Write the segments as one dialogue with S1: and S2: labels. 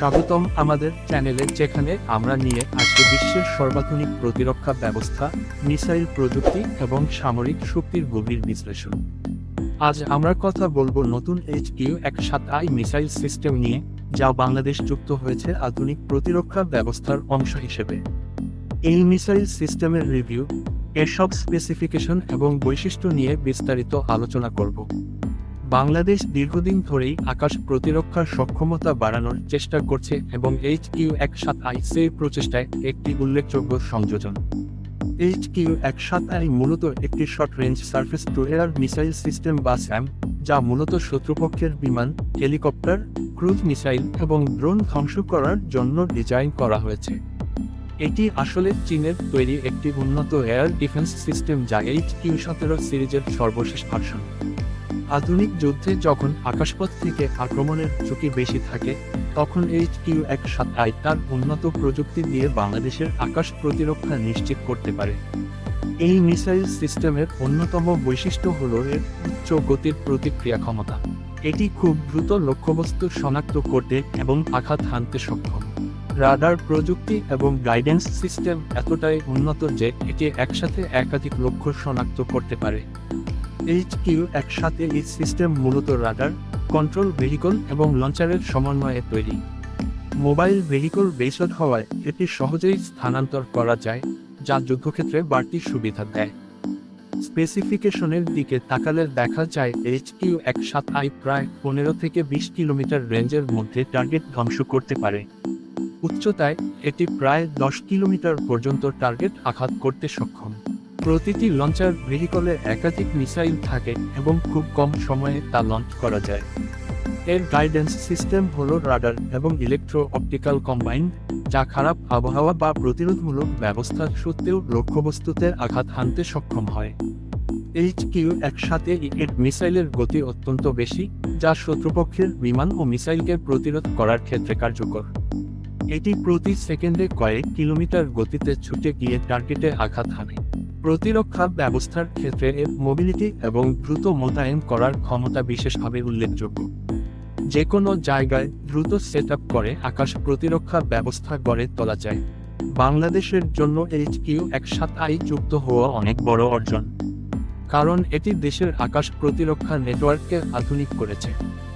S1: স্বাগতম আমাদের চ্যানেলে, যেখানে আমরা নিয়ে আসি বিশ্বের সর্বাধুনিক প্রতিরক্ষা ব্যবস্থা, মিসাইল প্রযুক্তি এবং সামরিক শক্তির গভীর বিশ্লেষণ। আজ আমরা কথা বলব নতুন এইচ কিউ এক সাত আই মিসাইল সিস্টেম নিয়ে, যা বাংলাদেশ যুক্ত হয়েছে আধুনিক প্রতিরক্ষা ব্যবস্থার অংশ হিসেবে। এই মিসাইল সিস্টেমের রিভিউ, এসব স্পেসিফিকেশন এবং বৈশিষ্ট্য নিয়ে বিস্তারিত আলোচনা করব। বাংলাদেশ দীর্ঘদিন ধরেই আকাশ প্রতিরক্ষার সক্ষমতা বাড়ানোর চেষ্টা করছে এবং এইচ কিউ এক সাত আই সেই প্রচেষ্টায় একটি উল্লেখযোগ্য সংযোজন। এইচ কিউ এক সাত আই মূলত একটি short range surface to air missile system বা স্যাম, যা মূলত শত্রুপক্ষের বিমান, হেলিকপ্টার, ক্রুজ মিসাইল এবং ড্রোন ধ্বংস করার জন্য ডিজাইন করা হয়েছে। এটি আসলে চীনের তৈরি একটি উন্নত এয়ার ডিফেন্স সিস্টেম যা এইচ কিউ সতেরো সিরিজের সর্বশেষ ভার্সন। আধুনিক যুদ্ধে যখন আকাশপথ থেকে আক্রমণের ঝুঁকি বেশি থাকে, তখন এইচ কিউ এক সাত আই তার উন্নত প্রযুক্তি দিয়ে বাংলাদেশের আকাশ প্রতিরক্ষা নিশ্চিত করতে পারে। এই মিসাইল সিস্টেমের অন্যতম বৈশিষ্ট্য হল এর উচ্চ গতির প্রতিক্রিয়া ক্ষমতা। এটি খুব দ্রুত লক্ষ্যবস্তু শনাক্ত করতে এবং আঘাত হানতে সক্ষম। রাডার প্রযুক্তি এবং গাইডেন্স সিস্টেম এতটাই উন্নত যে এটি একসাথে একাধিক লক্ষ্য শনাক্ত করতে পারে। এইচ কিউ একসাথে এই সিস্টেম মূলত রাডার, কন্ট্রোল ভেহিকল এবং লঞ্চারের সমন্বয়ে তৈরি। মোবাইল ভেহিকল বেসড হওয়ায় এটি সহজেই স্থানান্তর করা যায়, যা যুদ্ধক্ষেত্রে বাড়তি সুবিধা দেয়। স্পেসিফিকেশনের দিকে তাকালে দেখা যায় এইচ কিউ এক সাত আই প্রায় পনেরো থেকে বিশ কিলোমিটার রেঞ্জের মধ্যে টার্গেট ধ্বংস করতে পারে। উচ্চতায়, এটি প্রায় দশ কিলোমিটার পর্যন্ত টার্গেট আঘাত করতে সক্ষম। প্রতিটি লঞ্চার ভেহিকলে একাধিক মিসাইল থাকে এবং খুব কম সময়ে তা লঞ্চ করা যায়। এর গাইডেন্স সিস্টেম হল রাডার এবং ইলেকট্রো অপটিক্যাল কম্বাইন যা খারাপ আবহাওয়া বা প্রতিরোধমূলক ব্যবস্থা সত্ত্বেও লক্ষ্যবস্তুতে আঘাত হানতে সক্ষম হয়। এইচ কিউ একসাথে এর মিসাইলের গতি অত্যন্ত বেশি, যা শত্রুপক্ষের বিমান ও মিসাইলকে প্রতিরোধ করার ক্ষেত্রে কার্যকর। এটি প্রতি সেকেন্ডে কয়েক কিলোমিটার গতিতে ছুটে গিয়ে টার্গেটে আঘাত হানে। প্রতিরক্ষা ব্যবস্থার ক্ষেত্রে এর মোবিলিটি এবং দ্রুত মোতায়েন করার ক্ষমতা বিশেষভাবে উল্লেখযোগ্য। যে কোনো জায়গায় দ্রুত সেট করে আকাশ প্রতিরক্ষা ব্যবস্থা গড়ে তোলা যায়। বাংলাদেশের জন্য এইচ কিউ এক সাত আই যুক্ত হওয়া অনেক বড় অর্জন। কারণ এটি দেশের আকাশ প্রতিরক্ষা নেটওয়ার্ককে আধুনিক করেছে।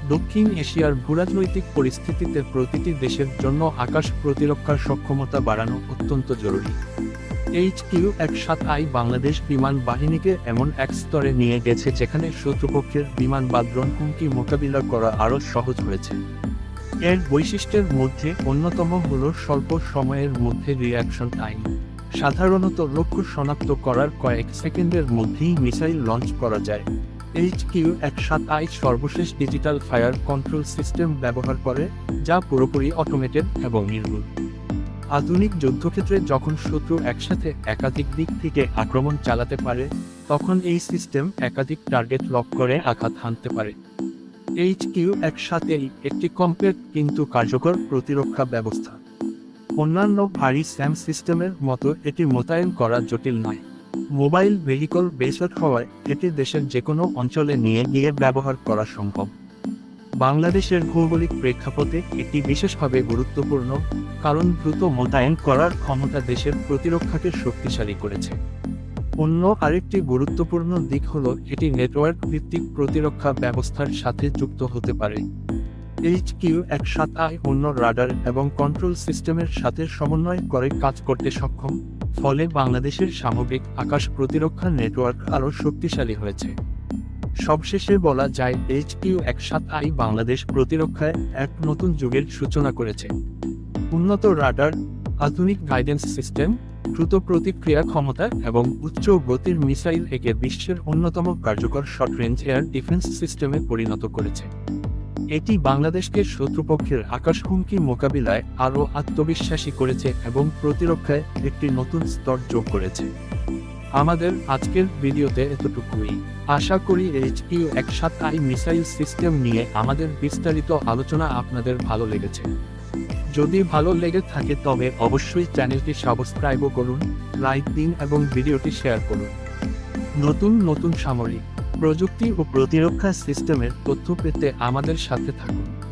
S1: দক্ষিণ এশিয়ার ভূরাজনৈতিক পরিস্থিতিতে প্রতিটি দেশের জন্য আকাশ প্রতিরক্ষার সক্ষমতা বাড়ানো অত্যন্ত জরুরি। এইচ কিউ এক সাত আই বাংলাদেশ বিমান বাহিনীকে এমন এক স্তরে নিয়ে গেছে যেখানে শত্রুপক্ষের বিমান বা দ্রোণ হুমকি মোকাবিলা করা আরও সহজ হয়েছে। এর বৈশিষ্ট্যের মধ্যে অন্যতম হল স্বল্প সময়ের মধ্যে রিয়াকশন টাইম। সাধারণত লক্ষ্য শনাক্ত করার কয়েক সেকেন্ডের মধ্যেই মিসাইল লঞ্চ করা যায়। এইচ কিউ এক সাত আই সর্বশেষ ডিজিটাল ফায়ার কন্ট্রোল সিস্টেম ব্যবহার করে, যা পুরোপুরি অটোমেটেড এবং নির্ভুল। আধুনিক যুদ্ধক্ষেত্রে যখন শত্রু একসাথে একাধিক দিক থেকে আক্রমণ চালাতে পারে, তখন এই সিস্টেম একাধিক টার্গেট লক করে আঘাত হানতে পারে। এইচ কিউ একসাথেই একটি কমপ্লেট কিন্তু কার্যকর প্রতিরক্ষা ব্যবস্থা। অন্যান্য ভারী স্যাম সিস্টেমের মতো এটি মোতায়েন করা জটিল নয়। মোবাইল ভেহিকল বেসড হওয়ায় এটি দেশের যে কোনো অঞ্চলে নিয়ে গিয়ে ব্যবহার করা সম্ভব। বাংলাদেশের ভৌগোলিক প্রেক্ষাপটে এটি বিশেষভাবে গুরুত্বপূর্ণ, কারণ দ্রুত মোতায়েন করার ক্ষমতা দেশের প্রতিরক্ষাকে শক্তিশালী করেছে। অন্য আরেকটি গুরুত্বপূর্ণ দিক হল এটি নেটওয়ার্ক ভিত্তিক প্রতিরক্ষা ব্যবস্থার সাথে যুক্ত হতে পারে। এইচ কিউ এক সাত আই অন্য রাডার এবং কন্ট্রোল সিস্টেমের সাথে সমন্বয় করে কাজ করতে সক্ষম, ফলে বাংলাদেশের সামগ্রিক আকাশ প্রতিরক্ষা নেটওয়ার্ক আরও শক্তিশালী হয়েছে। সবশেষে বলা যায় এইচ কিউ এক সাত আই বাংলাদেশ প্রতিরক্ষায় এক নতুন যুগের সূচনা করেছে। উন্নত রাডার, আধুনিক গাইডেন্স সিস্টেম, দ্রুত প্রতিক্রিয়া ক্ষমতা এবং উচ্চ গতির মিসাইল একে বিশ্বের অন্যতম কার্যকর শর্ট রেঞ্জ এয়ার ডিফেন্স সিস্টেমে পরিণত করেছে। এটি বাংলাদেশকে শত্রুপক্ষের আকাশ হুমকি মোকাবিলায় আরও আত্মবিশ্বাসী করেছে এবং প্রতিরক্ষায় একটি নতুন স্তর যোগ করেছে। আমাদের আজকের ভিডিওতে এতটুকুই। আশা করি এইচ ইউ এক সাত আই মিসাইল সিস্টেম নিয়ে আমাদের বিস্তারিত আলোচনা আপনাদের ভালো লেগেছে। যদি ভালো লেগে থাকে তবে অবশ্যই চ্যানেলটি সাবস্ক্রাইবও করুন, লাইক দিন এবং ভিডিওটি শেয়ার করুন। নতুন নতুন সামরিক প্রযুক্তি ও প্রতিরক্ষা সিস্টেমের তথ্য পেতে আমাদের সাথে থাকুন।